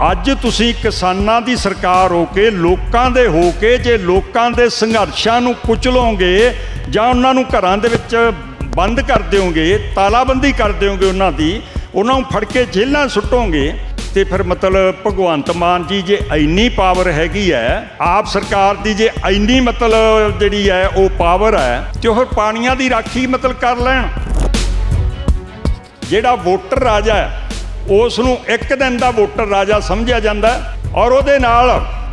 ਅੱਜ ਤੁਸੀਂ ਕਿਸਾਨਾਂ ਦੀ ਸਰਕਾਰ ਹੋ ਕੇ, ਲੋਕਾਂ ਦੇ ਹੋ ਕੇ, ਜੇ ਲੋਕਾਂ ਦੇ ਸੰਘਰਸ਼ਾਂ ਨੂੰ ਕੁਚਲੋਗੇ ਜਾਂ ਉਹਨਾਂ ਨੂੰ ਘਰਾਂ ਦੇ ਵਿੱਚ ਬੰਦ ਕਰ ਦਿਓਗੇ, ਤਾਲਾਬੰਦੀ ਕਰ ਦਿਓਗੇ ਉਹਨਾਂ ਦੀ, ਉਹਨਾਂ ਨੂੰ ਫੜ ਕੇ ਜੇਲ੍ਹਾਂ ਸੁੱਟੋਗੇ, ਤੇ ਫਿਰ ਮਤਲਬ ਭਗਵੰਤ ਮਾਨ ਜੀ ਜੇ ਇੰਨੀ ਪਾਵਰ ਹੈਗੀ ਹੈ, ਆਪ ਸਰਕਾਰ ਦੀ ਜੇ ਇੰਨੀ ਮਤਲਬ ਜਿਹੜੀ ਹੈ ਉਹ ਪਾਵਰ ਹੈ, ਤੇ ਉਹ ਪਾਣੀਆਂ ਦੀ ਰਾਖੀ ਮਤਲਬ ਕਰ ਲੈਣ। ਜਿਹੜਾ ਵੋਟਰ ਰਾਜਾ ਹੈ ਉਸ ਨੂੰ ਇੱਕ ਦਿਨ ਦਾ ਵੋਟਰ ਰਾਜਾ ਸਮਝਿਆ ਜਾਂਦਾ ਔਰ ਉਹਦੇ ਨਾਲ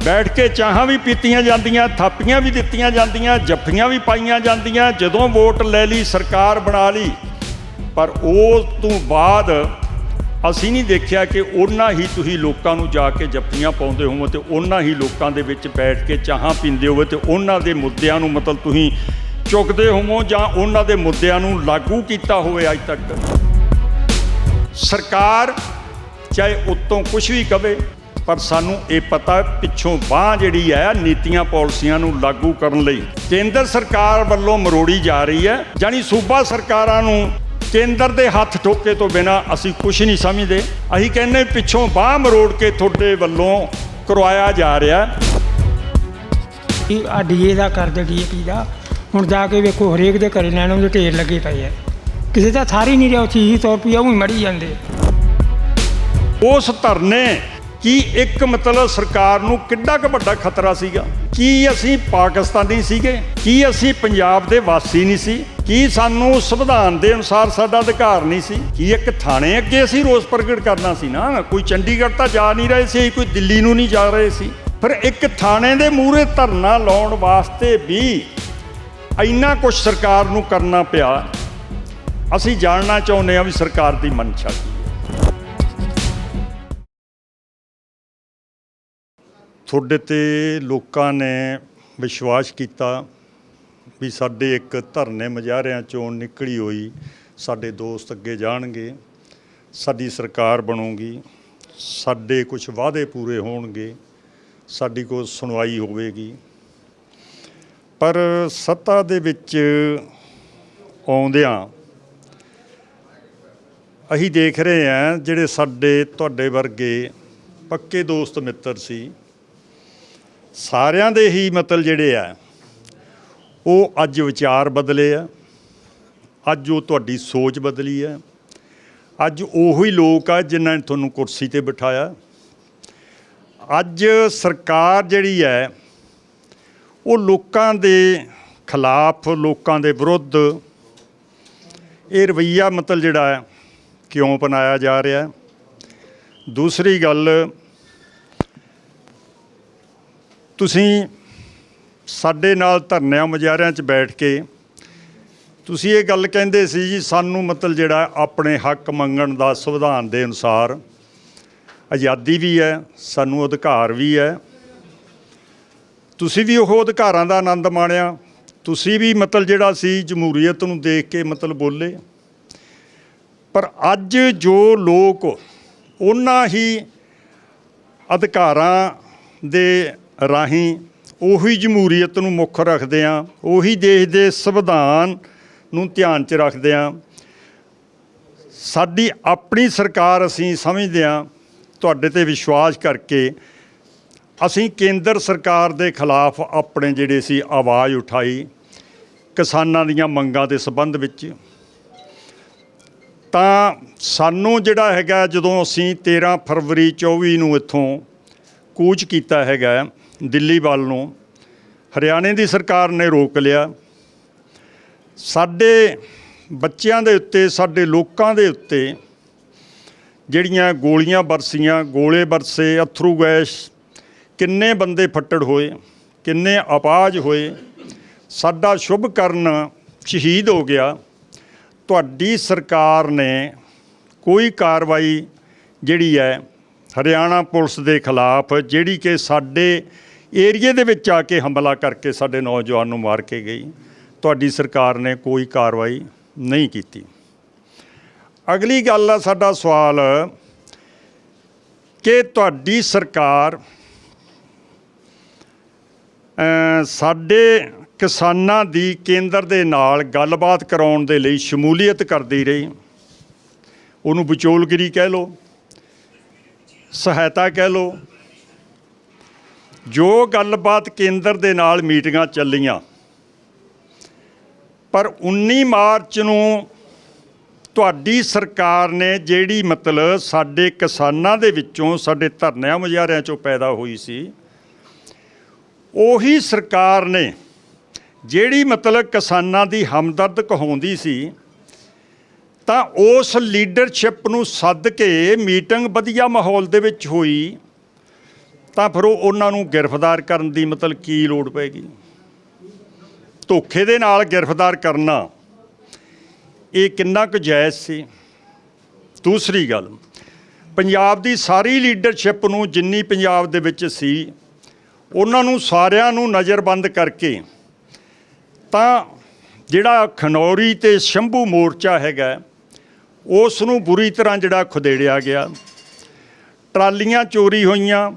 ਬੈਠ ਕੇ ਚਾਹਾਂ ਵੀ ਪੀਤੀਆਂ ਜਾਂਦੀਆਂ, ਥਾਪੀਆਂ ਵੀ ਦਿੱਤੀਆਂ ਜਾਂਦੀਆਂ, ਜੱਫੀਆਂ ਵੀ ਪਾਈਆਂ ਜਾਂਦੀਆਂ, ਜਦੋਂ ਵੋਟ ਲੈ ਲਈ, ਸਰਕਾਰ ਬਣਾ ਲਈ। ਪਰ ਉਸ ਤੋਂ ਬਾਅਦ ਅਸੀਂ ਨਹੀਂ ਦੇਖਿਆ ਕਿ ਉਹਨਾਂ ਹੀ ਤੁਸੀਂ ਲੋਕਾਂ ਨੂੰ ਜਾ ਕੇ ਜੱਫੀਆਂ ਪਾਉਂਦੇ ਹੋਵੋ ਤੇ ਉਹਨਾਂ ਹੀ ਲੋਕਾਂ ਦੇ ਵਿੱਚ ਬੈਠ ਕੇ ਚਾਹਾਂ ਪੀਂਦੇ ਹੋਵੇ ਤੇ ਉਹਨਾਂ ਦੇ ਮੁੱਦਿਆਂ ਨੂੰ ਮਤਲਬ ਤੁਸੀਂ ਚੁੱਕਦੇ ਹੋਵੋ ਜਾਂ ਉਹਨਾਂ ਦੇ ਮੁੱਦਿਆਂ ਨੂੰ ਲਾਗੂ ਕੀਤਾ ਹੋਵੇ ਅੱਜ ਤੱਕ। ਸਰਕਾਰ ਚਾਹੇ ਉੱਤੋਂ ਕੁਝ ਵੀ ਕਵੇ, ਪਰ ਸਾਨੂੰ ਇਹ ਪਤਾ ਪਿੱਛੋਂ ਬਾਹ ਜਿਹੜੀ ਹੈ, ਨੀਤੀਆਂ ਪਾਲਿਸੀਆਂ ਨੂੰ ਲਾਗੂ ਕਰਨ ਲਈ। ਕੇਂਦਰ ਸਰਕਾਰ ਵੱਲੋਂ ਮਰੋੜੀ ਜਾ ਰਹੀ ਹੈ। ਜਾਨੀ ਸੂਬਾ ਸਰਕਾਰਾਂ ਨੂੰ ਕੇਂਦਰ ਦੇ ਹੱਥ ਠੋਕੇ ਤੋਂ ਬਿਨਾ ਅਸੀਂ ਕੁਝ ਨਹੀਂ ਸਮਝਦੇ। ਅਸੀਂ ਕਹਿੰਦੇ ਪਿੱਛੋਂ ਬਾਹ ਮਰੋੜ ਕੇ ਤੁਹਾਡੇ ਵੱਲੋਂ ਕਰਵਾਇਆ ਜਾ ਰਿਹਾ। ਹੈ ਇਹ ਆ ਡੀਏ ਦਾ ਕਰਦੇ ਡੀਏਪੀ ਦਾ ਹੁਣ ਜਾ ਕੇ ਵੇਖੋ ਹਰੇਕ ਦੇ ਘਰੇ ਲੈਣ ਉਹਦੇ ਢੇਰ ਲੱਗੇ ਪਏ ਆ। ਕਿਸੇ ਦਾ ਥਾਰ ਹੀ ਨਹੀਂ ਰਿਹਾ ਉੱਥੇ 100 ਰੁਪਇਆ ਉਹ ਮੜੀ ਜਾਂਦੇ। ਉਸ ਧਰਨੇ ਕੀ ਇੱਕ ਮਤਲਬ ਸਰਕਾਰ ਨੂੰ ਕਿੱਡਾ ਕੁ ਵੱਡਾ ਖਤਰਾ ਸੀਗਾ? ਕੀ ਅਸੀਂ ਪਾਕਿਸਤਾਨੀ ਸੀਗੇ? ਕੀ ਅਸੀਂ ਪੰਜਾਬ ਦੇ ਵਾਸੀ ਨਹੀਂ ਸੀ? ਕੀ ਸਾਨੂੰ ਸੰਵਿਧਾਨ ਦੇ ਅਨੁਸਾਰ ਸਾਡਾ ਅਧਿਕਾਰ ਨਹੀਂ ਸੀ? ਕੀ ਇੱਕ ਥਾਣੇ ਅੱਗੇ ਅਸੀਂ ਰੋਸ ਪ੍ਰਗਟ ਕਰਨਾ ਸੀ ਨਾ? ਕੋਈ ਚੰਡੀਗੜ੍ਹ ਤਾਂ ਜਾ ਨਹੀਂ ਰਹੇ ਸੀ, ਕੋਈ ਦਿੱਲੀ ਨੂੰ ਨਹੀਂ ਜਾ ਰਹੇ ਸੀ। ਫਿਰ ਇੱਕ ਥਾਣੇ ਦੇ ਮੂਹਰੇ ਧਰਨਾ ਲਾਉਣ ਵਾਸਤੇ ਵੀ ਇੰਨਾ ਕੁਝ ਸਰਕਾਰ ਨੂੰ ਕਰਨਾ ਪਿਆ। ਅਸੀਂ ਜਾਣਨਾ ਚਾਹੁੰਦੇ ਹਾਂ ਵੀ ਸਰਕਾਰ ਦੀ ਮਨਸ਼ਾ ਕੀ ਹੈ। ਤੁਹਾਡੇ ਤੇ ਲੋਕਾਂ ਨੇ ਵਿਸ਼ਵਾਸ ਕੀਤਾ ਵੀ ਸਾਡੇ ਇੱਕ ਧਰਨੇ ਮੁਜ਼ਾਹਰਿਆਂ ਚੋਂ ਨਿਕਲੀ ਹੋਈ ਸਾਡੇ ਦੋਸਤ ਅੱਗੇ ਜਾਣਗੇ, ਸਾਡੀ ਸਰਕਾਰ ਬਣੂਗੀ, ਸਾਡੇ ਕੁਝ ਵਾਅਦੇ ਪੂਰੇ ਹੋਣਗੇ, ਸਾਡੀ ਕੋਈ ਸੁਣਵਾਈ ਹੋਵੇਗੀ। ਪਰ ਸੱਤਾ ਦੇ ਵਿੱਚ ਆਉਂਦਿਆਂ ਅਸੀਂ ਦੇਖ ਰਹੇ ਹਾਂ ਜਿਹੜੇ ਸਾਡੇ, ਤੁਹਾਡੇ ਵਰਗੇ ਪੱਕੇ ਦੋਸਤ, ਮਿੱਤਰ ਸੀ। ਸਾਰਿਆਂ ਦੇ ਹੀ ਮਤਲਬ ਜਿਹੜੇ ਆ, ਉਹ ਅੱਜ ਵਿਚਾਰ ਬਦਲੇ ਆ। ਅੱਜ ਉਹ ਤੁਹਾਡੀ ਸੋਚ ਬਦਲੀ ਹੈ ਅੱਜ ਉਹੀ ਲੋਕ ਆ ਜਿਨ੍ਹਾਂ ਨੇ ਤੁਹਾਨੂੰ ਕੁਰਸੀ ਤੇ ਬਿਠਾਇਆ। ਅੱਜ ਸਰਕਾਰ ਜਿਹੜੀ ਹੈ ਉਹ ਲੋਕਾਂ ਦੇ ਖਿਲਾਫ, ਲੋਕਾਂ ਦੇ ਵਿਰੁੱਧ ਇਹ ਰਵਈਆ ਮਤਲਬ ਜਿਹੜਾ ਹੈ ਕਿਉਂ ਅਪਣਾਇਆ ਜਾ ਰਿਹਾ ਹੈ? ਦੂਸਰੀ ਗੱਲ, ਤੁਸੀਂ ਸਾਡੇ ਨਾਲ ਧਰਨਿਆਂ ਮੁਜ਼ਾਹਰਿਆਂ 'ਚ ਬੈਠ ਕੇ ਤੁਸੀਂ ਇਹ ਗੱਲ ਕਹਿੰਦੇ ਸੀ ਜੀ, ਸਾਨੂੰ ਮਤਲਬ ਜਿਹੜਾ ਆਪਣੇ ਹੱਕ ਮੰਗਣ ਦਾ ਸੰਵਿਧਾਨ ਦੇ ਅਨੁਸਾਰ ਆਜ਼ਾਦੀ ਵੀ ਹੈ, ਸਾਨੂੰ ਅਧਿਕਾਰ ਵੀ ਹੈ। ਤੁਸੀਂ ਵੀ ਉਹ ਅਧਿਕਾਰਾਂ ਦਾ ਆਨੰਦ ਮਾਣਿਆ। ਤੁਸੀਂ ਵੀ ਮਤਲਬ ਜਿਹੜਾ ਸੀ ਜਮਹੂਰੀਅਤ ਨੂੰ ਦੇਖ ਕੇ ਮਤਲਬ ਬੋਲੇ। ਪਰ ਅੱਜ ਜੋ ਲੋਕ ਉਹਨਾਂ ਹੀ ਅਧਿਕਾਰਾਂ ਦੇ ਰਾਹੀਂ ਉਹੀ ਜਮਹੂਰੀਅਤ ਨੂੰ ਮੁੱਖ ਰੱਖਦੇ ਆ, ਉਹੀ ਦੇਸ਼ ਦੇ ਸੰਵਿਧਾਨ ਨੂੰ ਧਿਆਨ 'ਚ ਰੱਖਦੇ ਆ। ਸਾਡੀ ਆਪਣੀ ਸਰਕਾਰ ਅਸੀਂ ਸਮਝਦੇ ਆ, ਤੁਹਾਡੇ ਤੇ ਵਿਸ਼ਵਾਸ ਕਰਕੇ ਅਸੀਂ ਕੇਂਦਰ ਸਰਕਾਰ ਦੇ ਖਿਲਾਫ ਆਪਣੇ ਜਿਹੜੇ ਸੀ ਆਵਾਜ਼ ਉਠਾਈ ਕਿਸਾਨਾਂ ਦੀਆਂ ਮੰਗਾਂ ਦੇ ਸੰਬੰਧ ਵਿੱਚ। ਤਾਂ ਸਾਨੂੰ ਜਿਹੜਾ ਹੈਗਾ ਜਦੋਂ ਅਸੀਂ 13 ਫਰਵਰੀ 24 ਨੂੰ ਇੱਥੋਂ ਕੂਚ ਕੀਤਾ ਹੈਗਾ ਦਿੱਲੀ ਵੱਲ ਨੂੰ, ਹਰਿਆਣੇ ਦੀ ਸਰਕਾਰ ਨੇ ਰੋਕ ਲਿਆ। ਸਾਡੇ ਬੱਚਿਆਂ ਦੇ ਉੱਤੇ, ਸਾਡੇ ਲੋਕਾਂ ਦੇ ਉੱਤੇ ਜਿਹੜੀਆਂ ਗੋਲੀਆਂ ਬਰਸੀਆਂ ਗੋਲੇ ਬਰਸੇ ਅਥਰੂ ਗੈਸ, ਕਿੰਨੇ ਬੰਦੇ ਫੱਟੜ ਹੋਏ, ਕਿੰਨੇ ਅਪਾਜ ਹੋਏ, ਸਾਡਾ ਸ਼ੁਭ ਕਰਨ ਸ਼ਹੀਦ ਹੋ ਗਿਆ। ਤੁਹਾਡੀ ਸਰਕਾਰ ਨੇ ਕੋਈ ਕਾਰਵਾਈ ਜਿਹੜੀ ਹੈ ਹਰਿਆਣਾ ਪੁਲਿਸ ਦੇ ਖਿਲਾਫ, ਜਿਹੜੀ ਕਿ ਸਾਡੇ ਏਰੀਏ ਦੇ ਵਿੱਚ ਆ ਕੇ ਹਮਲਾ ਕਰਕੇ ਸਾਡੇ ਨੌਜਵਾਨ ਨੂੰ ਮਾਰ ਕੇ ਗਈ, ਤੁਹਾਡੀ ਸਰਕਾਰ ਨੇ ਕੋਈ ਕਾਰਵਾਈ ਨਹੀਂ ਕੀਤੀ। ਅਗਲੀ ਗੱਲ ਆ ਸਾਡਾ ਸਵਾਲ ਕਿ ਤੁਹਾਡੀ ਸਰਕਾਰ ਸਾਡੇ ਕਿਸਾਨਾਂ ਦੀ ਕੇਂਦਰ ਦੇ ਨਾਲ ਗੱਲਬਾਤ ਕਰਾਉਣ ਦੇ ਲਈ ਸ਼ਮੂਲੀਅਤ ਕਰਦੀ ਰਹੀ। ਉਹਨੂੰ ਵਿਚੋਲਗਿਰੀ ਕਹਿ ਲਓ, ਸਹਾਇਤਾ ਕਹਿ ਲਓ। ਜੋ ਗੱਲਬਾਤ ਕੇਂਦਰ ਦੇ ਨਾਲ ਮੀਟਿੰਗਾਂ ਚੱਲੀਆਂ, ਪਰ 19 ਮਾਰਚ ਨੂੰ ਤੁਹਾਡੀ ਸਰਕਾਰ ਨੇ ਜਿਹੜੀ ਮਤਲਬ ਸਾਡੇ ਕਿਸਾਨਾਂ ਦੇ ਵਿੱਚੋਂ ਸਾਡੇ ਧਰਨਿਆਂ ਮੁਜ਼ਾਹਰਿਆਂ ਚੋਂ ਪੈਦਾ ਹੋਈ ਸੀ, ਉਹੀ ਸਰਕਾਰ ਨੇ ਜਿਹੜੀ ਮਤਲਬ ਕਿਸਾਨਾਂ ਦੀ ਹਮਦਰਦ ਕਹਾਉਂਦੀ ਸੀ, ਤਾਂ ਉਸ ਲੀਡਰਸ਼ਿਪ ਨੂੰ ਸੱਦ ਕੇ ਮੀਟਿੰਗ ਵਧੀਆ ਮਾਹੌਲ ਦੇ ਵਿੱਚ ਹੋਈ, ਤਾਂ ਫਿਰ ਉਹ ਉਹਨਾਂ ਨੂੰ ਗ੍ਰਿਫਤਾਰ ਕਰਨ ਦੀ ਮਤਲਬ ਕੀ ਲੋੜ ਪੈਗੀ ਧੋਖੇ ਦੇ ਨਾਲ ਗ੍ਰਿਫਤਾਰ ਕਰਨਾ, ਇਹ ਕਿੰਨਾ ਕੁ ਜਾਇਜ਼ ਸੀ? ਦੂਸਰੀ ਗੱਲ, ਪੰਜਾਬ ਦੀ ਸਾਰੀ ਲੀਡਰਸ਼ਿਪ ਨੂੰ ਜਿੰਨੀ ਪੰਜਾਬ ਦੇ ਵਿੱਚ ਸੀ, ਉਹਨਾਂ ਨੂੰ ਸਾਰਿਆਂ ਨੂੰ ਨਜ਼ਰਬੰਦ ਕਰਕੇ ਤਾਂ ਜਿਹੜਾ ਖਨੌਰੀ ਤੇ ਸ਼ੰਭੂ ਮੋਰਚਾ ਹੈਗਾ ਉਸ ਨੂੰ ਬੁਰੀ ਤਰ੍ਹਾਂ ਜਿਹੜਾ ਖੁਦੇੜਿਆ ਗਿਆ। ਟਰਾਲੀਆਂ ਚੋਰੀ ਹੋਈਆਂ,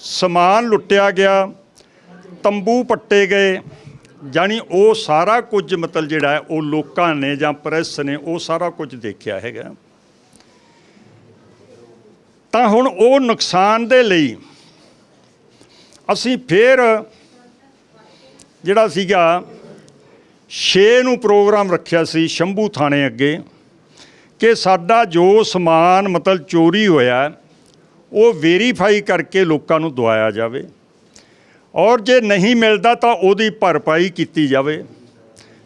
ਸਮਾਨ ਲੁੱਟਿਆ ਗਿਆ, ਤੰਬੂ ਪੱਟੇ ਗਏ ਜਾਨੀ ਉਹ ਸਾਰਾ ਕੁਝ ਮਤਲਬ ਜਿਹੜਾ ਹੈ, ਉਹ ਲੋਕਾਂ ਨੇ ਜਾਂ ਪ੍ਰੈਸ ਨੇ ਉਹ ਸਾਰਾ ਕੁਝ ਦੇਖਿਆ ਹੈਗਾ। ਤਾਂ ਹੁਣ ਉਹ ਨੁਕਸਾਨ ਦੇ ਲਈ ਅਸੀਂ ਫੇਰ ਜਿਹੜਾ ਸੀਗਾ 6 ਨੂੰ ਪ੍ਰੋਗਰਾਮ ਰੱਖਿਆ ਸੀ ਸ਼ੰਭੂ ਥਾਣੇ ਅੱਗੇ, ਕਿ ਸਾਡਾ ਜੋ ਸਮਾਨ ਮਤਲਬ ਚੋਰੀ ਹੋਇਆ, ਉਹ ਵੈਰੀਫਾਈ ਕਰਕੇ ਲੋਕਾਂ ਨੂੰ ਦਵਾਇਆ ਜਾਵੇ। ਔਰ ਜੇ ਨਹੀਂ ਮਿਲਦਾ ਤਾਂ ਉਹਦੀ ਭਰਪਾਈ ਕੀਤੀ ਜਾਵੇ।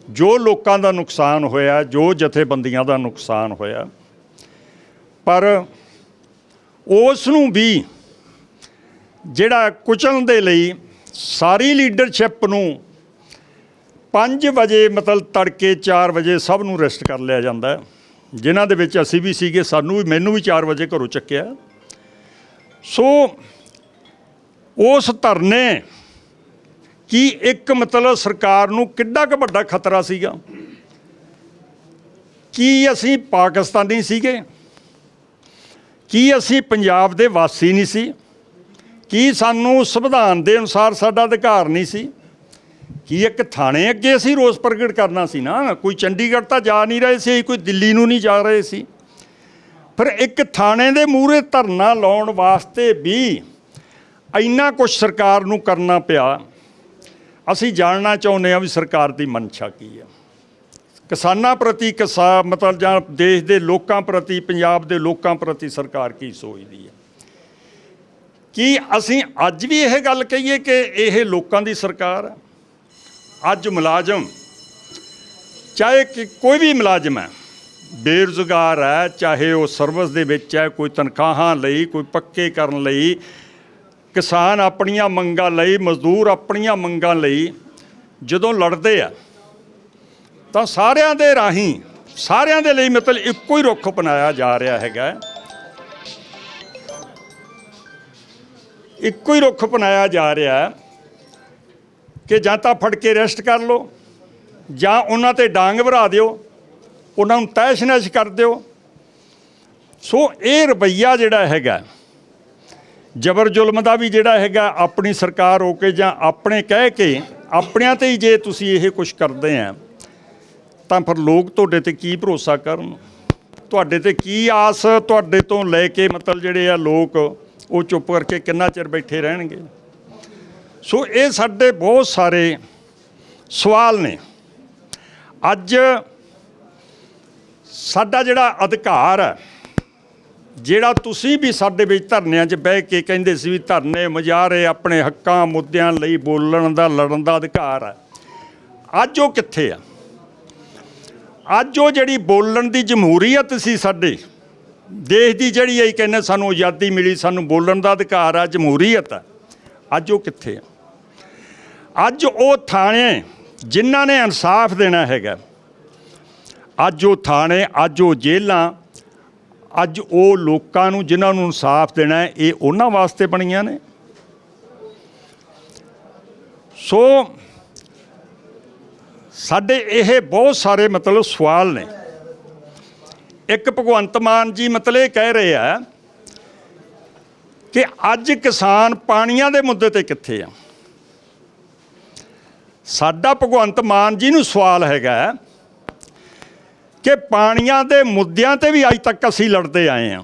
ਜੋ ਲੋਕਾਂ ਦਾ ਨੁਕਸਾਨ ਹੋਇਆ, ਜੋ ਜਥੇਬੰਦੀਆਂ ਦਾ ਨੁਕਸਾਨ ਹੋਇਆ, ਪਰ ਉਸ ਨੂੰ ਵੀ ਜਿਹੜਾ ਕੁਚਲਣ ਦੇ ਲਈ ਸਾਰੀ ਲੀਡਰਸ਼ਿਪ ਨੂੰ 5 ਵਜੇ ਮਤਲਬ ਤੜਕੇ 4 ਵਜੇ ਸਭ ਨੂੰ ਰੈਸਟ ਕਰ ਲਿਆ ਜਾਂਦਾ ਹੈ। ਜਿਨ੍ਹਾਂ ਦੇ ਵਿੱਚ ਅਸੀਂ ਵੀ ਸੀਗੇ, ਸਾਨੂੰ ਵੀ, ਮੈਨੂੰ ਵੀ 4 ਵਜੇ ਘਰੋਂ ਚੱਕਿਆ। ਸੋ ਉਸ ਧਰਨੇ ਕੀ ਇੱਕ ਮਤਲਬ ਸਰਕਾਰ ਨੂੰ ਕਿੱਡਾ ਕੁ ਵੱਡਾ ਖਤਰਾ ਸੀਗਾ? ਕੀ ਅਸੀਂ ਪਾਕਿਸਤਾਨੀ ਸੀਗੇ? ਕੀ ਅਸੀਂ ਪੰਜਾਬ ਦੇ ਵਾਸੀ ਨਹੀਂ ਸੀ? ਕੀ ਸਾਨੂੰ ਸੰਵਿਧਾਨ ਦੇ ਅਨੁਸਾਰ ਸਾਡਾ ਅਧਿਕਾਰ ਨਹੀਂ ਸੀ? ਕੀ ਇੱਕ ਥਾਣੇ ਅੱਗੇ ਅਸੀਂ ਰੋਸ ਪ੍ਰਗਟ ਕਰਨਾ ਸੀ ਨਾ? ਕੋਈ ਚੰਡੀਗੜ੍ਹ ਤਾਂ ਜਾ ਨਹੀਂ ਰਹੇ ਸੀ, ਕੋਈ ਦਿੱਲੀ ਨੂੰ ਨਹੀਂ ਜਾ ਰਹੇ ਸੀ। ਫਿਰ ਇੱਕ ਥਾਣੇ ਦੇ ਮੂਹਰੇ ਧਰਨਾ ਲਾਉਣ ਵਾਸਤੇ ਵੀ ਇੰਨਾ ਕੁਝ ਸਰਕਾਰ ਨੂੰ ਕਰਨਾ ਪਿਆ। ਅਸੀਂ ਜਾਣਨਾ ਚਾਹੁੰਦੇ ਹਾਂ ਵੀ ਸਰਕਾਰ ਦੀ ਮਨਸ਼ਾ ਕੀ ਹੈ। ਕਿਸਾਨਾਂ ਪ੍ਰਤੀ, ਕਿਸਾ ਮਤਲਬ ਜਾਂ ਦੇਸ਼ ਦੇ ਲੋਕਾਂ ਪ੍ਰਤੀ, ਪੰਜਾਬ ਦੇ ਲੋਕਾਂ ਪ੍ਰਤੀ ਸਰਕਾਰ ਕੀ ਸੋਚਦੀ ਹੈ? ਕੀ ਅਸੀਂ ਅੱਜ ਵੀ ਇਹ ਗੱਲ ਕਹੀਏ ਕਿ ਇਹ ਲੋਕਾਂ ਦੀ ਸਰਕਾਰ ਹੈ? ਅੱਜ ਮੁਲਾਜ਼ਮ, ਚਾਹੇ ਕਿ ਕੋਈ ਵੀ ਮੁਲਾਜ਼ਮ ਹੈ, ਬੇਰੁਜ਼ਗਾਰ ਹੈ, ਚਾਹੇ ਉਹ ਸਰਵਿਸ ਦੇ ਵਿੱਚ ਹੈ, ਕੋਈ ਤਨਖਾਹਾਂ ਲਈ, ਕੋਈ ਪੱਕੇ ਕਰਨ ਲਈ, ਕਿਸਾਨ ਆਪਣੀਆਂ ਮੰਗਾਂ ਲਈ, ਮਜ਼ਦੂਰ ਆਪਣੀਆਂ ਮੰਗਾਂ ਲਈ ਜਦੋਂ ਲੜਦੇ ਆ, ਤਾਂ ਸਾਰਿਆਂ ਦੇ ਰਾਹੀਂ, ਸਾਰਿਆਂ ਦੇ ਲਈ ਮਤਲਬ ਇੱਕੋ ਹੀ ਰੁੱਖ ਅਪਣਾਇਆ ਜਾ ਰਿਹਾ ਹੈਗਾ। ਇੱਕੋ ਹੀ ਰੁੱਖ ਅਪਣਾਇਆ ਜਾ ਰਿਹਾ। ਹੈ ਕਿ ਜਾਂ ਤਾਂ ਫੜ ਕੇ ਅਰੈਸਟ ਕਰ ਲਓ, ਜਾਂ ਉਹਨਾਂ ਤੇ ਡਾਂਗ ਭਰਾ ਦਿਓ, ਉਹਨਾਂ ਨੂੰ ਤੈਸ਼-ਨੈਸ਼ ਕਰ ਦਿਓ। ਸੋ ਇਹ ਰਵਈਆ ਜਿਹੜਾ ਹੈਗਾ, ਜਬਰ ਜ਼ੁਲਮ ਦਾ ਵੀ ਜਿਹੜਾ ਹੈਗਾ, ਆਪਣੀ ਸਰਕਾਰ ਹੋ ਕੇ ਜਾਂ ਆਪਣੇ ਕਹਿ ਕੇ ਆਪਣਿਆਂ ਤੇ ਹੀ ਜੇ ਤੁਸੀਂ ਇਹ ਕੁਝ ਕਰਦੇ ਆ, ਤਾਂ ਫਿਰ ਲੋਕ ਤੁਹਾਡੇ ਤੇ ਕੀ ਭਰੋਸਾ ਕਰਨ? ਤੁਹਾਡੇ ਤੇ ਕੀ ਆਸ, ਤੁਹਾਡੇ ਤੋਂ ਲੈ ਕੇ ਮਤਲਬ ਜਿਹੜੇ ਆ ਲੋਕ, ਉਹ ਚੁੱਪ ਕਰਕੇ ਕਿੰਨਾ ਚਿਰ ਬੈਠੇ ਰਹਿਣਗੇ? ਸੋ ਇਹ ਸਾਡੇ ਬਹੁਤ ਸਾਰੇ ਸਵਾਲ ਨੇ। ਅੱਜ ਸਾਡਾ ਜਿਹੜਾ ਅਧਿਕਾਰ ਹੈ, ਜਿਹੜਾ ਤੁਸੀਂ ਵੀ ਸਾਡੇ ਵਿੱਚ ਧਰਨਿਆਂ 'ਚ ਬਹਿ ਕੇ ਕਹਿੰਦੇ ਸੀ ਵੀ ਧਰਨੇ ਮੁਜ਼ਾਹਰੇ ਆਪਣੇ ਹੱਕਾਂ, ਮੁੱਦਿਆਂ ਲਈ ਬੋਲਣ ਦਾ, ਲੜਨ ਦਾ ਅਧਿਕਾਰ ਹੈ। ਅੱਜ ਉਹ ਕਿੱਥੇ ਆ? ਅੱਜ ਉਹ ਜਿਹੜੀ ਬੋਲਣ ਦੀ ਜਮਹੂਰੀਅਤ ਸੀ ਸਾਡੇ, ਦੇਸ਼ ਦੀ ਜਿਹੜੀ ਇਹ ਕਹਿੰਦੇ ਸਾਨੂੰ ਆਜ਼ਾਦੀ ਮਿਲੀ, ਸਾਨੂੰ ਬੋਲਣ ਦਾ ਅਧਿਕਾਰ ਆ ਜਮਹੂਰੀਅਤ ਆ ਅੱਜ ਉਹ ਕਿੱਥੇ ਆ? ਅੱਜ ਉਹ ਥਾਣੇ ਜਿਨ੍ਹਾਂ ਨੇ ਇਨਸਾਫ ਦੇਣਾ ਹੈਗਾ, ਅੱਜ ਉਹ ਥਾਣੇ, ਅੱਜ ਉਹ ਜੇਲਾਂ ਅੱਜ ਉਹ ਲੋਕਾਂ ਨੂੰ ਜਿਨ੍ਹਾਂ ਨੂੰ ਇਨਸਾਫ ਦੇਣਾ ਹੈ, ਇਹ ਉਹਨਾਂ ਵਾਸਤੇ ਬਣੀਆਂ ਨੇ। ਸੋ ਸਾਡੇ ਇਹ ਬਹੁਤ ਸਾਰੇ ਮਤਲਬ ਸਵਾਲ ਨੇ। ਇੱਕ ਭਗਵੰਤ ਮਾਨ ਜੀ ਮਤਲਬ ਇਹ ਕਹਿ ਰਹੇ ਆ ਕਿ ਅੱਜ ਕਿਸਾਨ ਪਾਣੀਆਂ ਦੇ ਮੁੱਦੇ ਤੇ ਕਿੱਥੇ ਆ? ਸਾਡਾ ਭਗਵੰਤ ਮਾਨ ਜੀ ਨੂੰ ਸਵਾਲ ਹੈਗਾ ਕਿ ਪਾਣੀਆਂ ਦੇ ਮੁੱਦਿਆਂ ਤੇ ਵੀ ਅੱਜ ਤੱਕ ਅਸੀਂ ਲੜਦੇ ਆਏ ਹਾਂ।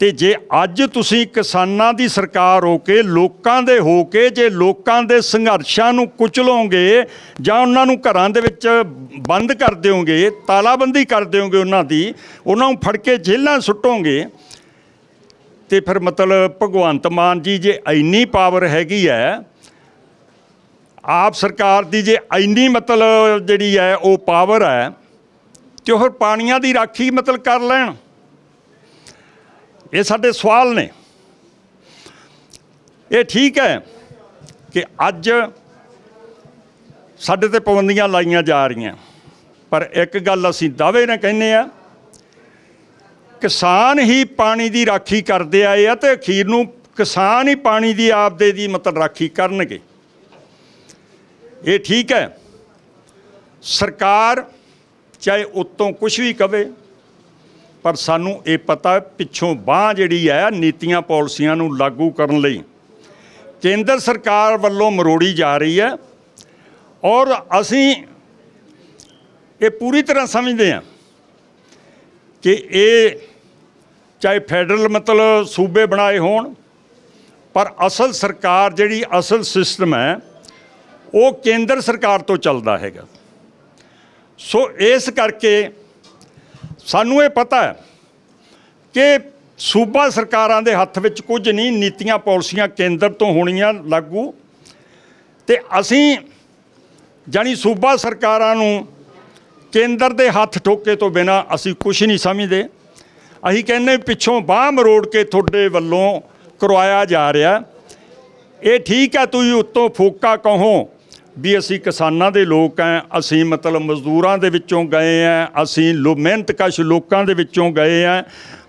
ਤੇ ਜੇ ਅੱਜ ਤੁਸੀਂ ਕਿਸਾਨਾਂ ਦੀ ਸਰਕਾਰ ਹੋ ਕੇ, ਲੋਕਾਂ ਦੇ ਹੋ ਕੇ, ਜੇ ਲੋਕਾਂ ਦੇ ਸੰਘਰਸ਼ਾਂ ਨੂੰ ਕੁਚਲੋਗੇ ਜਾਂ ਉਹਨਾਂ ਨੂੰ ਘਰਾਂ ਦੇ ਵਿੱਚ ਬੰਦ ਕਰ ਦਿਓਗੇ, ਤਾਲਾਬੰਦੀ ਕਰ ਦਿਓਗੇ ਉਹਨਾਂ ਦੀ, ਉਹਨਾਂ ਨੂੰ ਫੜ ਕੇ ਜੇਲ੍ਹਾਂ ਸੁੱਟੋਗੇ, ਤੇ ਫਿਰ ਮਤਲਬ ਭਗਵੰਤ ਮਾਨ ਜੀ, ਜੇ ਇੰਨੀ ਪਾਵਰ ਹੈਗੀ ਹੈ ਆਪ ਸਰਕਾਰ ਦੀ ਜੇ ਇੰਨੀ ਮਤਲਬ ਜਿਹੜੀ ਹੈ, ਉਹ ਪਾਵਰ ਹੈ, ਤੇ ਉਹ ਪਾਣੀਆਂ ਦੀ ਰਾਖੀ ਮਤਲਬ ਕਰ ਲੈਣ। ਇਹ ਸਾਡੇ ਸਵਾਲ ਨੇ। ਇਹ ਠੀਕ ਹੈ ਕਿ ਅੱਜ ਸਾਡੇ ਤੇ ਪਾਬੰਦੀਆਂ ਲਾਈਆਂ ਜਾ ਰਹੀਆਂ। ਪਰ ਇੱਕ ਗੱਲ ਅਸੀਂ ਦਾਅਵੇ ਨਾਲ ਕਹਿੰਦੇ ਆ ਕਿਸਾਨ ਹੀ ਪਾਣੀ ਦੀ ਰਾਖੀ ਕਰਦੇ ਆਏ ਆ ਤੇ ਅਖੀਰ ਨੂੰ ਕਿਸਾਨ ਹੀ ਪਾਣੀ ਦੀ ਆਪਦੇ ਦੀ ਮਤਲਬ ਰਾਖੀ ਕਰਨਗੇ। ਇਹ ਠੀਕ ਹੈ। ਸਰਕਾਰ ਚਾਹੇ ਉਤੋਂ ਕੁਝ ਵੀ ਕਵੇ, ਪਰ ਸਾਨੂੰ ਇਹ ਪਤਾ ਪਿੱਛੋਂ ਬਾਹ ਜਿਹੜੀ ਹੈ, ਨੀਤੀਆਂ ਪਾਲਿਸੀਆਂ ਨੂੰ ਲਾਗੂ ਕਰਨ ਲਈ। ਕੇਂਦਰ ਸਰਕਾਰ ਵੱਲੋਂ ਮਰੋੜੀ ਜਾ ਰਹੀ ਹੈ ਔਰ ਅਸੀਂ ਇਹ ਪੂਰੀ ਤਰ੍ਹਾਂ ਸਮਝਦੇ ਹਾਂ ਕਿ ਇਹ ਚਾਹੇ ਫੈਡਰਲ ਮਤਲਬ ਸੂਬੇ ਬਣਾਏ ਹੋਣ, ਪਰ ਅਸਲ ਸਰਕਾਰ ਜਿਹੜੀ ਅਸਲ ਸਿਸਟਮ ਹੈ ਉਹ ਕੇਂਦਰ ਸਰਕਾਰ ਤੋਂ ਚੱਲਦਾ ਹੈਗਾ। ਸੋ ਇਸ ਕਰਕੇ ਸਾਨੂੰ ਇਹ ਪਤਾ ਹੈ ਕਿ ਸੂਬਾ ਸਰਕਾਰਾਂ ਦੇ ਹੱਥ ਵਿੱਚ ਕੁਝ ਨਹੀਂ, ਨੀਤੀਆਂ, ਪਾਲਿਸੀਆਂ ਕੇਂਦਰ ਤੋਂ ਹੋਣੀਆਂ ਲਾਗੂ। ਤੇ ਅਸੀਂ ਜਾਨੀ ਸੂਬਾ ਸਰਕਾਰਾਂ ਨੂੰ ਕੇਂਦਰ ਦੇ ਹੱਥ ਠੋਕੇ ਤੋਂ ਬਿਨਾ ਅਸੀਂ ਕੁਝ ਨਹੀਂ ਸਮਝਦੇ। ਅਸੀਂ ਕਹਿੰਦੇ ਪਿੱਛੋਂ ਬਾਹ ਮਰੋੜ ਕੇ ਤੁਹਾਡੇ ਵੱਲੋਂ ਕਰਵਾਇਆ ਜਾ ਰਿਹਾ। ਇਹ ਠੀਕ ਹੈ, ਤੁਸੀਂ ਉੱਤੋਂ ਫੋਕਾ ਕਹੋ। ਵੀ ਅਸੀਂ ਕਿਸਾਨਾਂ ਦੇ ਲੋਕ ਆਂ ਅਸੀਂ ਮਤਲਬ ਮਜ਼ਦੂਰਾਂ ਦੇ ਵਿੱਚੋਂ ਗਏ ਆਂ ਅਸੀਂ ਲੋ ਮਿਹਨਤਕਸ਼ ਲੋਕਾਂ ਦੇ ਵਿੱਚੋਂ ਗਏ ਆਂ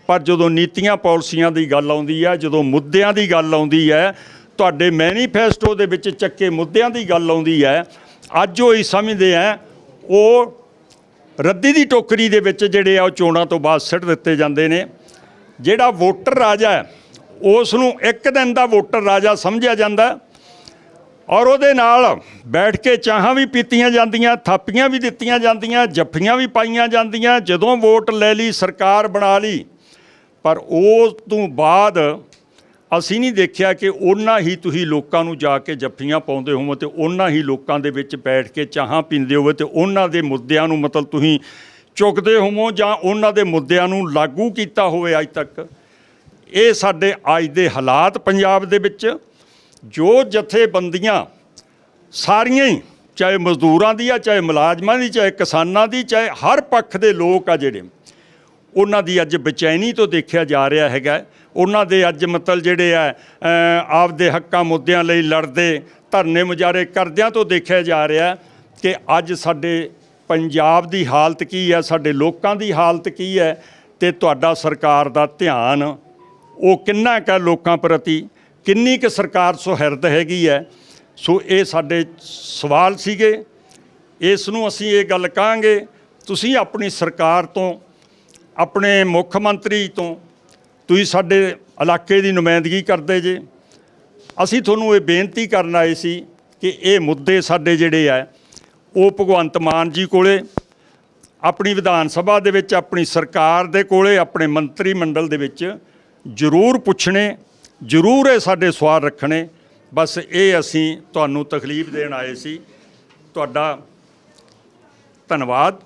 ਪਰ ਜਦੋਂ ਨੀਤੀਆਂ ਪਾਲਿਸੀਆਂ ਦੀ ਗੱਲ ਆਉਂਦੀ ਹੈ ਜਦੋਂ ਮੁੱਦਿਆਂ ਦੀ ਗੱਲ ਆਉਂਦੀ ਹੈ ਤੁਹਾਡੇ ਮੈਨੀਫੈਸਟੋ ਦੇ ਵਿੱਚ ਚੱਕੇ ਮੁੱਦਿਆਂ ਦੀ ਗੱਲ ਆਉਂਦੀ ਹੈ ਅੱਜ ਉਹ ਹੀ ਸਮਝਦੇ ਆ ਉਹ ਰੱਦੀ ਦੀ ਟੋਕਰੀ ਦੇ ਵਿੱਚ ਜਿਹੜੇ ਆ ਉਹ ਚੋਣਾਂ ਤੋਂ ਬਾਅਦ ਸਿੱਟ ਦਿੱਤੇ ਜਾਂਦੇ ਨੇ। ਜਿਹੜਾ ਵੋਟਰ ਰਾਜਾ ਹੈ ਉਸ ਨੂੰ ਇੱਕ ਦਿਨ ਦਾ ਵੋਟਰ ਰਾਜਾ ਸਮਝਿਆ ਜਾਂਦਾ। ਔਰ ਉਹਦੇ ਨਾਲ ਬੈਠ ਕੇ ਚਾਹਾਂ ਵੀ ਪੀਤੀਆਂ ਜਾਂਦੀਆਂ, ਥਾਪੀਆਂ ਵੀ ਦਿੱਤੀਆਂ ਜਾਂਦੀਆਂ, ਜੱਫੀਆਂ ਵੀ ਪਾਈਆਂ ਜਾਂਦੀਆਂ, ਜਦੋਂ ਵੋਟ ਲੈ ਲਈ, ਸਰਕਾਰ ਬਣਾ ਲਈ। ਪਰ ਉਸ ਤੋਂ ਬਾਅਦ ਅਸੀਂ ਨਹੀਂ ਦੇਖਿਆ ਕਿ ਉਹਨਾਂ ਹੀ ਤੁਸੀਂ ਲੋਕਾਂ ਨੂੰ ਜਾ ਕੇ ਜੱਫੀਆਂ ਪਾਉਂਦੇ ਹੋਵੋ ਤੇ ਉਹਨਾਂ ਹੀ ਲੋਕਾਂ ਦੇ ਵਿੱਚ ਬੈਠ ਕੇ ਚਾਹਾਂ ਪੀਂਦੇ ਹੋਵੇ ਤੇ ਉਹਨਾਂ ਦੇ ਮੁੱਦਿਆਂ ਨੂੰ ਮਤਲਬ ਤੁਸੀਂ ਚੁੱਕਦੇ ਹੋਵੋ ਜਾਂ ਉਹਨਾਂ ਦੇ ਮੁੱਦਿਆਂ ਨੂੰ ਲਾਗੂ ਕੀਤਾ ਹੋਵੇ ਅੱਜ ਤੱਕ। ਇਹ ਸਾਡੇ ਅੱਜ ਦੇ ਹਾਲਾਤ ਪੰਜਾਬ ਦੇ ਵਿੱਚ। ਜੋ ਜਥੇਬੰਦੀਆਂ ਸਾਰੀਆਂ ਹੀ, ਚਾਹੇ ਮਜ਼ਦੂਰਾਂ ਦੀ ਆ, ਚਾਹੇ ਮੁਲਾਜ਼ਮਾਂ ਦੀ, ਚਾਹੇ ਕਿਸਾਨਾਂ ਦੀ, ਚਾਹੇ ਹਰ ਪੱਖ ਦੇ ਲੋਕ ਆ ਜਿਹੜੇ, ਉਹਨਾਂ ਦੀ ਅੱਜ ਬੇਚੈਨੀ ਤੋਂ ਦੇਖਿਆ ਜਾ ਰਿਹਾ ਹੈਗਾ। ਉਹਨਾਂ ਦੇ ਅੱਜ ਮਤਲਬ ਜਿਹੜੇ ਆ ਆਪਦੇ ਹੱਕਾਂ ਮੁੱਦਿਆਂ ਲਈ ਲੜਦੇ, ਧਰਨੇ ਮੁਜ਼ਾਰੇ ਕਰਦਿਆਂ ਤੋਂ ਦੇਖਿਆ ਜਾ ਰਿਹਾ ਕਿ ਅੱਜ ਸਾਡੇ ਪੰਜਾਬ ਦੀ ਹਾਲਤ ਕੀ ਹੈ ਸਾਡੇ ਲੋਕਾਂ ਦੀ ਹਾਲਤ ਕੀ ਹੈ ਤੇ ਤੁਹਾਡਾ ਸਰਕਾਰ ਦਾ ਧਿਆਨ ਉਹ ਕਿੰਨਾ ਕੁ ਲੋਕਾਂ ਪ੍ਰਤੀ ਕਿੰਨੀ ਕੁ ਸਰਕਾਰ ਸੁਹਿਰਦ ਹੈਗੀ ਹੈ, ਸੋ ਇਹ ਸਾਡੇ ਸਵਾਲ ਸੀਗੇ। ਇਸ ਨੂੰ ਅਸੀਂ ਇਹ ਗੱਲ ਕਹਾਂਗੇ, ਤੁਸੀਂ ਆਪਣੀ ਸਰਕਾਰ ਤੋਂ, ਆਪਣੇ ਮੁੱਖ ਮੰਤਰੀ ਤੋਂ, ਤੁਸੀਂ ਸਾਡੇ ਇਲਾਕੇ ਦੀ ਨੁਮਾਇੰਦਗੀ ਕਰਦੇ ਜੇ। ਅਸੀਂ ਤੁਹਾਨੂੰ ਇਹ ਬੇਨਤੀ ਕਰਨ ਆਏ ਸੀ ਕਿ ਇਹ ਮੁੱਦੇ ਸਾਡੇ ਜਿਹੜੇ ਆ, ਉਹ ਭਗਵੰਤ ਮਾਨ ਜੀ ਕੋਲੇ, ਆਪਣੀ ਵਿਧਾਨ ਸਭਾ ਦੇ ਵਿੱਚ, ਆਪਣੀ ਸਰਕਾਰ ਦੇ ਕੋਲੇ, ਆਪਣੇ ਮੰਤਰੀ ਮੰਡਲ ਦੇ ਵਿੱਚ ਜ਼ਰੂਰ ਪੁੱਛਣੇ। ਜ਼ਰੂਰ ਇਹ ਸਾਡੇ ਸਵਾਲ ਰੱਖਣੇ। ਬਸ ਇਹ ਅਸੀਂ ਤੁਹਾਨੂੰ ਤਕਲੀਫ ਦੇਣ ਆਏ ਸੀ। ਤੁਹਾਡਾ ਧੰਨਵਾਦ।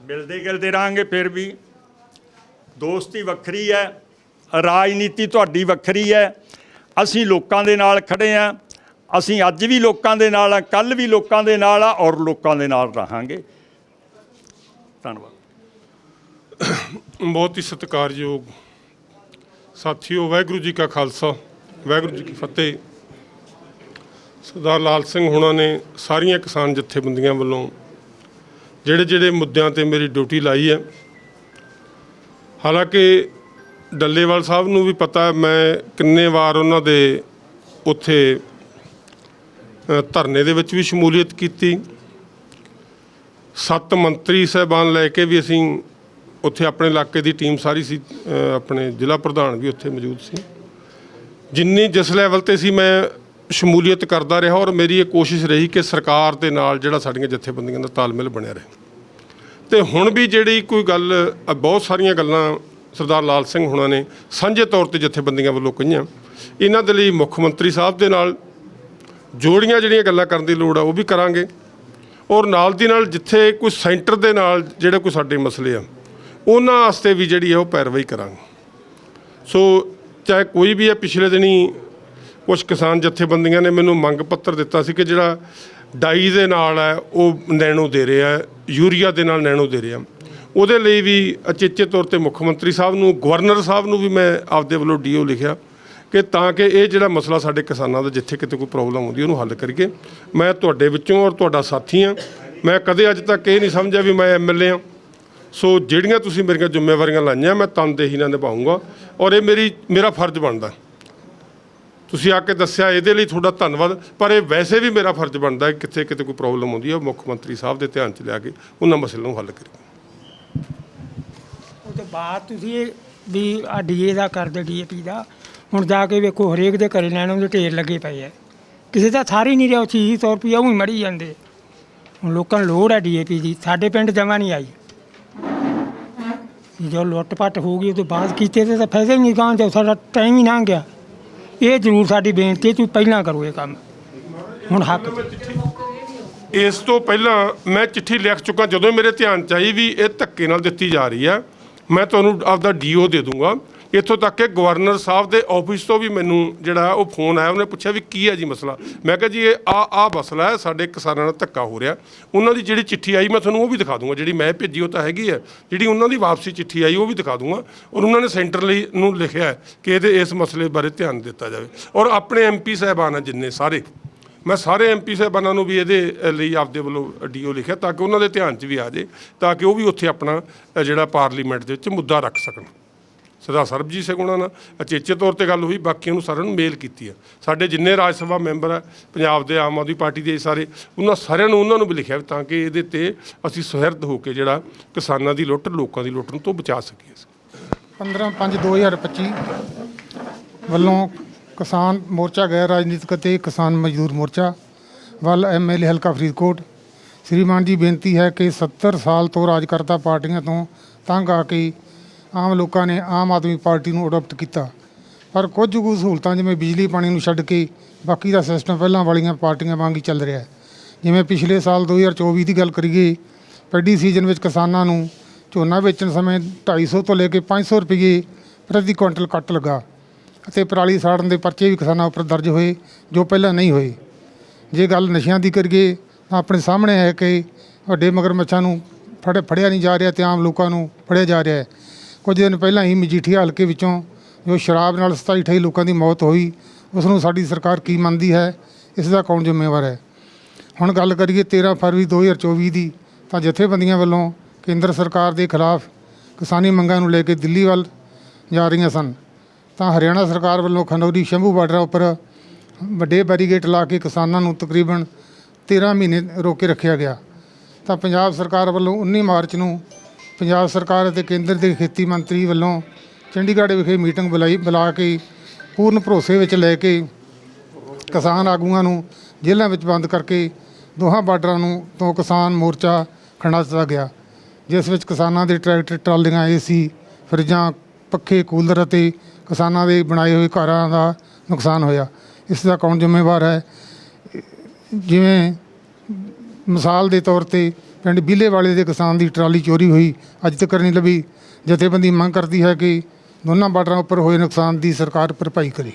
ਮਿਲਦੇ ਗਿਲਦੇ ਰਹਾਂਗੇ ਫਿਰ ਵੀ। ਦੋਸਤੀ ਵੱਖਰੀ ਹੈ, ਰਾਜਨੀਤੀ ਤੁਹਾਡੀ ਵੱਖਰੀ ਹੈ। ਅਸੀਂ ਲੋਕਾਂ ਦੇ ਨਾਲ ਖੜੇ ਆ ਅਸੀਂ ਅੱਜ ਵੀ ਲੋਕਾਂ ਦੇ ਨਾਲ ਆ ਕੱਲ ਵੀ ਲੋਕਾਂ ਦੇ ਨਾਲ ਆ ਔਰ ਲੋਕਾਂ ਦੇ ਨਾਲ ਰਹਾਂਗੇ। ਧੰਨਵਾਦ। ਬਹੁਤ ਹੀ ਸਤਿਕਾਰਯੋਗ ਸਾਥੀਓ, ਵਾਹਿਗੁਰੂ ਜੀ ਕਾ ਖਾਲਸਾ, ਵਾਹਿਗੁਰੂ ਜੀ ਕੀ ਫਤਿਹ। ਸਰਦਾਰ ਲਾਲ ਸਿੰਘ ਹੁਣਾਂ ਨੇ ਸਾਰੀਆਂ ਕਿਸਾਨ ਜਥੇਬੰਦੀਆਂ ਵੱਲੋਂ ਜਿਹੜੇ ਜਿਹੜੇ ਮੁੱਦਿਆਂ ਤੇ ਮੇਰੀ ਡਿਊਟੀ ਲਾਈ ਹੈ। ਹਾਲਾਂਕਿ ਡੱਲੇਵਾਲ ਸਾਹਿਬ ਨੂੰ ਵੀ ਪਤਾ ਮੈਂ ਕਿੰਨੇ ਵਾਰ ਉਹਨਾਂ ਦੇ ਉੱਥੇ ਧਰਨੇ ਦੇ ਵਿੱਚ ਵੀ ਸ਼ਮੂਲੀਅਤ ਕੀਤੀ। ਸੱਤ ਮੰਤਰੀ ਸਾਹਿਬਾਨ ਲੈ ਕੇ ਵੀ ਅਸੀਂ ਉੱਥੇ ਆਪਣੇ ਇਲਾਕੇ ਦੀ ਟੀਮ ਸਾਰੀ ਸੀ ਅ, ਆਪਣੇ ਜ਼ਿਲ੍ਹਾ ਪ੍ਰਧਾਨ ਵੀ ਉੱਥੇ ਮੌਜੂਦ ਸੀ। ਜਿੰਨੀ ਜਿਸ ਲੈਵਲ ਤੇ ਸੀ ਮੈਂ ਸ਼ਮੂਲੀਅਤ ਕਰਦਾ ਰਿਹਾ ਔਰ ਮੇਰੀ ਇਹ ਕੋਸ਼ਿਸ਼ ਰਹੀ ਕਿ ਸਰਕਾਰ ਦੇ ਨਾਲ ਜਿਹੜਾ ਸਾਡੀਆਂ ਜਥੇਬੰਦੀਆਂ ਦਾ ਤਾਲਮੇਲ ਬਣਿਆ ਰਹੇ। ਤੇ ਹੁਣ ਵੀ ਜਿਹੜੀ ਕੋਈ ਗੱਲ ਅ, ਬਹੁਤ ਸਾਰੀਆਂ ਗੱਲਾਂ ਸਰਦਾਰ ਲਾਲ ਸਿੰਘ ਹੁਣਾਂ ਨੇ ਸਾਂਝੇ ਤੌਰ ਤੇ ਜਥੇਬੰਦੀਆਂ ਵੱਲੋਂ ਕਹੀਆਂ। ਇਹਨਾਂ ਦੇ ਲਈ ਮੁੱਖ ਮੰਤਰੀ ਸਾਹਿਬ ਦੇ ਨਾਲ ਜੋੜੀਆਂ ਜਿਹੜੀਆਂ ਗੱਲਾਂ ਕਰਨ ਦੀ ਲੋੜ ਆ ਉਹ ਵੀ ਕਰਾਂਗੇ। ਔਰ ਨਾਲ ਦੀ ਨਾਲ ਜਿੱਥੇ ਕੋਈ ਸੈਂਟਰ ਦੇ ਨਾਲ ਜਿਹੜੇ ਕੋਈ ਸਾਡੇ ਮਸਲੇ ਆ ਉਹਨਾਂ ਵਾਸਤੇ ਵੀ ਜਿਹੜੀ ਹੈ ਉਹ ਪੈਰਵਾਈ ਕਰਾਂਗੇ। ਸੋ ਚਾਹੇ ਕੋਈ ਵੀ ਹੈ ਪਿਛਲੇ ਦਿਨੀ ਕੁਝ ਕਿਸਾਨ ਜਥੇਬੰਦੀਆਂ ਨੇ ਮੈਨੂੰ ਮੰਗ ਪੱਤਰ ਦਿੱਤਾ ਸੀ ਕਿ ਜਿਹੜਾ ਡਾਈ ਦੇ ਨਾਲ ਹੈ, ਉਹ ਨੈਣੋ ਦੇ ਰਿਹਾ ਯੂਰੀਆ ਦੇ ਨਾਲ ਨੈਣੋ ਦੇ ਰਿਹਾ ਉਹਦੇ ਲਈ ਵੀ ਅਚੇਚੇ ਤੌਰ ਤੇ ਮੁੱਖ ਮੰਤਰੀ ਸਾਹਿਬ ਨੂੰ, ਗਵਰਨਰ ਸਾਹਿਬ ਨੂੰ ਵੀ ਮੈਂ ਆਪਦੇ ਵੱਲੋਂ ਡੀਓ ਲਿਖਿਆ ਕਿ ਤਾਂ ਕਿ ਇਹ ਜਿਹੜਾ ਮਸਲਾ ਸਾਡੇ ਕਿਸਾਨਾਂ ਦਾ ਜਿੱਥੇ ਕਿਤੇ ਕੋਈ ਪ੍ਰੋਬਲਮ ਹੁੰਦੀ ਉਹਨੂੰ ਹੱਲ ਕਰੀਏ। ਮੈਂ ਤੁਹਾਡੇ ਵਿੱਚੋਂ ਔਰ ਤੁਹਾਡਾ ਸਾਥੀ ਹਾਂ। ਮੈਂ ਕਦੇ ਅੱਜ ਤੱਕ ਇਹ ਨਹੀਂ ਸਮਝਿਆ ਵੀ ਮੈਂ ਐਮਐਲਏ ਹਾਂ। ਸੋ ਜਿਹੜੀਆਂ ਤੁਸੀਂ ਮੇਰੀਆਂ ਜ਼ਿੰਮੇਵਾਰੀਆਂ ਲਾਈਆਂ, ਮੈਂ ਤਨਦੇਹੀ ਨਾਲ ਨਿਭਾਉਂਗਾ ਔਰ ਇਹ ਮੇਰੀ, ਮੇਰਾ ਫਰਜ਼ ਬਣਦਾ। ਤੁਸੀਂ ਆ ਕੇ ਦੱਸਿਆ, ਇਹਦੇ ਲਈ ਤੁਹਾਡਾ ਧੰਨਵਾਦ, ਪਰ ਇਹ ਵੈਸੇ ਵੀ ਮੇਰਾ ਫਰਜ਼ ਬਣਦਾ ਕਿੱਥੇ ਕਿਤੇ ਕੋਈ ਪ੍ਰੋਬਲਮ ਆਉਂਦੀ ਹੈ, ਉਹ ਮੁੱਖ ਮੰਤਰੀ ਸਾਹਿਬ ਦੇ ਧਿਆਨ 'ਚ ਲਿਆ ਕੇ ਉਹਨਾਂ ਮਸਲੇ ਨੂੰ ਹੱਲ ਕਰੀ ਉਹ ਤੋਂ ਬਾਅਦ ਤੁਸੀਂ ਇਹ ਵੀ ਆ ਡੀਏ ਦਾ ਕਰਦੇ ਡੀਏਪੀ ਦਾ। ਹੁਣ ਜਾ ਕੇ ਵੇਖੋ, ਹਰੇਕ ਦੇ ਘਰੇ ਲੈਣ ਦੇ ਢੇਰ ਲੱਗੇ ਪਏ ਆ। ਕਿਸੇ ਦਾ ਥਾਰ ਹੀ ਨਹੀਂ ਰਿਹਾ, ਉਹ ਚੀਜ਼ ਤੌਰ ਰੁਪਈਆ ਉਹ ਹੀ ਮੜੀ ਜਾਂਦੇ। ਹੁਣ ਲੋਕਾਂ ਨੂੰ ਲੋੜ ਹੈ ਡੀਏਪੀ ਦੀ, ਸਾਡੇ ਪਿੰਡ ਜਮਾ ਨਹੀਂ ਆਈ। ਜਦੋਂ ਲੁੱਟ ਪੱਟ ਹੋ ਗਈ ਉਹਦੇ ਬਾਅਦ ਕੀਤੇ ਤੇ ਤਾਂ ਫਾਇਦਾ ਹੀ ਨਹੀਂ ਗਾਂ ਜੋ ਸਾਡਾ ਟਾਈਮ ਹੀ ਲੰਘ ਗਿਆ। ਇਹ ਜ਼ਰੂਰ ਸਾਡੀ ਬੇਨਤੀ ਹੈ, ਤੁਸੀਂ ਪਹਿਲਾਂ ਕਰੋ ਇਹ ਕੰਮ। ਹੁਣ ਹੱਕ ਇਸ ਤੋਂ ਪਹਿਲਾਂ ਮੈਂ ਚਿੱਠੀ ਲਿਖ ਚੁੱਕਾ, ਜਦੋਂ ਮੇਰੇ ਧਿਆਨ ਚ ਆਈ ਵੀ ਇਹ ਧੱਕੇ ਨਾਲ ਦਿੱਤੀ ਜਾ ਰਹੀ ਹੈ, ਮੈਂ ਤੁਹਾਨੂੰ ਆਪਦਾ ਡੀਓ ਦੇ ਦੂੰਗਾ। ਇੱਥੋਂ ਤੱਕ ਕਿ ਗਵਰਨਰ ਸਾਹਿਬ ਦੇ ਆਫਿਸ ਤੋਂ ਵੀ ਮੈਨੂੰ ਜਿਹੜਾ ਉਹ ਫੋਨ ਆਇਆ, ਉਹਨੇ ਪੁੱਛਿਆ ਵੀ ਕੀ ਹੈ ਜੀ ਮਸਲਾ? ਮੈਂ ਕਿਹਾ ਜੀ, ਇਹ ਆ ਆ ਮਸਲਾ ਹੈ, ਸਾਡੇ ਕਿਸਾਨਾਂ ਨਾਲ ਧੱਕਾ ਹੋ ਰਿਹਾ। ਉਹਨਾਂ ਦੀ ਜਿਹੜੀ ਚਿੱਠੀ ਆਈ, ਮੈਂ ਤੁਹਾਨੂੰ ਉਹ ਵੀ ਦਿਖਾ ਦੂੰਗਾ। ਜਿਹੜੀ ਮੈਂ ਭੇਜੀ ਉਹ ਤਾਂ ਹੈਗੀ ਹੈ। ਜਿਹੜੀ ਉਹਨਾਂ ਦੀ ਵਾਪਸੀ ਚਿੱਠੀ ਆਈ, ਉਹ ਵੀ ਦਿਖਾ ਦੂੰਗਾ। ਔਰ ਉਹਨਾਂ ਨੇ ਸੈਂਟਰ ਲਈ ਨੂੰ ਲਿਖਿਆ ਕਿ ਇਹਦੇ, ਇਸ ਮਸਲੇ ਬਾਰੇ ਧਿਆਨ ਦਿੱਤਾ ਜਾਵੇ। ਔਰ ਆਪਣੇ ਐਮਪੀ ਸਾਹਿਬਾਨ ਆ ਜਿੰਨੇ ਸਾਰੇ। ਮੈਂ ਸਾਰੇ ਐਮਪੀ ਸਾਹਿਬਾਨਾਂ ਨੂੰ ਵੀ ਇਹਦੇ ਲਈ ਆਪਦੇ ਵੱਲੋਂ ਡੀਓ ਲਿਖਿਆ ਤਾਂ ਕਿ ਉਹਨਾਂ ਦੇ ਧਿਆਨ 'ਚ ਵੀ ਆ ਜੇ, ਤਾਂ ਕਿ ਉਹ ਵੀ ਉੱਥੇ ਆਪਣਾ ਜਿਹੜਾ ਪਾਰਲੀਮੈਂਟ ਦੇ ਵਿੱਚ ਮੁੱਦਾ ਰੱਖ ਸਕਣ। ਸਰਦਾਰ ਸਰਬਜੀਤ ਸਿੰਘ ਉਹਨਾਂ ਨਾਲ ਅਚੇਚੇ ਤੌਰ ਤੇ ਗੱਲ ਹੋਈ, ਬਾਕੀਆਂ ਨੂੰ ਸਾਰਿਆਂ ਨੂੰ ਮੇਲ ਕੀਤੀ ਆ। ਸਾਡੇ ਜਿੰਨੇ ਰਾਜ ਸਭਾ ਮੈਂਬਰ ਆ, ਪੰਜਾਬ ਦੇ ਆਮ ਆਦਮੀ ਪਾਰਟੀ ਦੇ ਸਾਰੇ, ਉਹਨਾਂ ਸਾਰਿਆਂ ਨੂੰ, ਉਹਨਾਂ ਨੂੰ ਵੀ ਲਿਖਿਆ ਵੀ ਤਾਂ ਕਿ ਇਹਦੇ ਤੇ ਅਸੀਂ ਸੁਹਿਰਦ ਹੋ ਕੇ ਜਿਹੜਾ ਕਿਸਾਨਾਂ ਦੀ ਲੁੱਟ, ਲੋਕਾਂ ਦੀ ਲੁੱਟ ਨੂੰ ਤੋਂ ਬਚਾ ਸਕੀਏ 15 5 2025 ਵੱਲੋਂ ਕਿਸਾਨ ਮੋਰਚਾ, ਗੈਰ ਰਾਜਨੀਤਿਕ ਅਤੇ ਕਿਸਾਨ ਮਜ਼ਦੂਰ ਮੋਰਚਾ ਵੱਲ ਐਮਐਲਏ ਹਲਕਾ ਫਰੀਦਕੋਟ। ਸ਼੍ਰੀਮਾਨ ਜੀ, ਬੇਨਤੀ ਹੈ ਕਿ 70 ਸਾਲ ਤੋਂ ਰਾਜਕਰਤਾ ਪਾਰਟੀਆਂ ਤੋਂ ਤੰਗ ਆ ਕੇ ਆਮ ਲੋਕਾਂ ਨੇ ਆਮ ਆਦਮੀ ਪਾਰਟੀ ਨੂੰ ਅਡਾਪਟ ਕੀਤਾ। ਪਰ ਕੁਝ ਕੁ ਸਹੂਲਤਾਂ ਜਿਵੇਂ ਬਿਜਲੀ ਪਾਣੀ ਨੂੰ ਛੱਡ ਕੇ ਬਾਕੀ ਦਾ ਸਿਸਟਮ ਪਹਿਲਾਂ ਵਾਲੀਆਂ ਪਾਰਟੀਆਂ ਵਾਂਗ ਹੀ ਚੱਲ ਰਿਹਾ ਹੈ। ਜਿਵੇਂ ਪਿਛਲੇ ਸਾਲ 2024 ਦੀ ਗੱਲ ਕਰੀਏ ਪੈਡੀ ਸੀਜ਼ਨ ਵਿੱਚ ਕਿਸਾਨਾਂ ਨੂੰ ਝੋਨਾ ਵੇਚਣ ਸਮੇਂ 250 ਤੋਂ ਲੈ ਕੇ 500 ਰੁਪਏ ਪ੍ਰਤੀ ਕੁਇੰਟਲ ਕੱਟ ਲੱਗਾ ਅਤੇ ਪਰਾਲੀ ਸਾੜਨ ਦੇ ਪਰਚੇ ਵੀ ਕਿਸਾਨਾਂ ਉੱਪਰ ਦਰਜ ਹੋਏ, ਜੋ ਪਹਿਲਾਂ ਨਹੀਂ ਹੋਏ। ਜੇ ਗੱਲ ਨਸ਼ਿਆਂ ਦੀ ਕਰੀਏ, ਤਾਂ ਆਪਣੇ ਸਾਹਮਣੇ ਹੈ ਕਿ ਵੱਡੇ ਮਗਰਮੱਛਾਂ ਨੂੰ ਫੜੇ, ਫੜਿਆ ਨਹੀਂ ਜਾ ਰਿਹਾ ਤੇ ਆਮ ਲੋਕਾਂ ਨੂੰ ਫੜਿਆ ਜਾ ਰਿਹਾ ਹੈ। ਕੁਝ ਦਿਨ ਪਹਿਲਾਂ ਹੀ ਮਜੀਠੀਆ ਹਲਕੇ ਵਿੱਚੋਂ ਜੋ ਸ਼ਰਾਬ ਨਾਲ 27 28 ਲੋਕਾਂ ਦੀ ਮੌਤ ਹੋਈ ਉਸ ਨੂੰ ਸਾਡੀ ਸਰਕਾਰ ਕੀ ਮੰਨਦੀ ਹੈ? ਇਸ ਦਾ ਕੌਣ ਜ਼ਿੰਮੇਵਾਰ ਹੈ? ਹੁਣ ਗੱਲ ਕਰੀਏ 13 ਫਰਵਰੀ 2024 ਦੀ, ਤਾਂ ਜਥੇਬੰਦੀਆਂ ਵੱਲੋਂ ਕੇਂਦਰ ਸਰਕਾਰ ਦੇ ਖਿਲਾਫ ਕਿਸਾਨੀ ਮੰਗਾਂ ਨੂੰ ਲੈ ਕੇ ਦਿੱਲੀ ਵੱਲ ਜਾ ਰਹੀਆਂ ਸਨ। ਤਾਂ ਹਰਿਆਣਾ ਸਰਕਾਰ ਵੱਲੋਂ ਖਨੌਰੀ ਸ਼ੰਭੂ ਬਾਰਡਰ ਉੱਪਰ ਵੱਡੇ ਬੈਰੀਗੇਟ ਲਾ ਕੇ ਕਿਸਾਨਾਂ ਨੂੰ ਤਕਰੀਬਨ 13 ਮਹੀਨੇ ਰੋਕ ਕੇ ਰੱਖਿਆ ਗਿਆ। ਤਾਂ ਪੰਜਾਬ ਸਰਕਾਰ ਵੱਲੋਂ 19 ਮਾਰਚ ਨੂੰ ਪੰਜਾਬ ਸਰਕਾਰ ਅਤੇ ਕੇਂਦਰ ਦੇ ਖੇਤੀ ਮੰਤਰੀ ਵੱਲੋਂ ਚੰਡੀਗੜ੍ਹ ਵਿਖੇ ਮੀਟਿੰਗ ਬੁਲਾਈ, ਬੁਲਾ ਕੇ ਪੂਰਨ ਭਰੋਸੇ ਵਿੱਚ ਲੈ ਕੇ ਕਿਸਾਨ ਆਗੂਆਂ ਨੂੰ ਜੇਲ੍ਹਾਂ ਵਿੱਚ ਬੰਦ ਕਰਕੇ ਦੋਹਾਂ ਬਾਰਡਰਾਂ ਨੂੰ ਤੋਂ ਕਿਸਾਨ ਮੋਰਚਾ ਖੰਡਾ ਦਿੱਤਾ ਗਿਆ, ਜਿਸ ਵਿੱਚ ਕਿਸਾਨਾਂ ਦੇ ਟਰੈਕਟਰ, ਟਰਾਲੀਆਂ, ਏਸੀ, ਫਰਿੱਜਾਂ, ਪੱਖੇ, ਕੂਲਰ ਅਤੇ ਕਿਸਾਨਾਂ ਦੇ ਬਣਾਏ ਹੋਏ ਘਰਾਂ ਦਾ ਨੁਕਸਾਨ ਹੋਇਆ। ਇਸ ਦਾ ਕੌਣ ਜ਼ਿੰਮੇਵਾਰ ਹੈ? ਜਿਵੇਂ ਮਿਸਾਲ ਦੇ ਤੌਰ ਤੇ ਪਿੰਡ ਬੀਲੇ ਵਾਲੇ ਦੇ ਕਿਸਾਨ ਦੀ ਟਰਾਲੀ ਚੋਰੀ ਹੋਈ, ਅੱਜ ਤੱਕ ਨਹੀਂ ਲੱਭੀ। ਜਥੇਬੰਦੀ ਮੰਗ ਕਰਦੀ ਹੈ ਕਿ ਦੋਨਾਂ ਬਾਰਡਰਾਂ ਉੱਪਰ ਹੋਏ ਨੁਕਸਾਨ ਦੀ ਸਰਕਾਰ ਭਰਪਾਈ ਕਰੇ।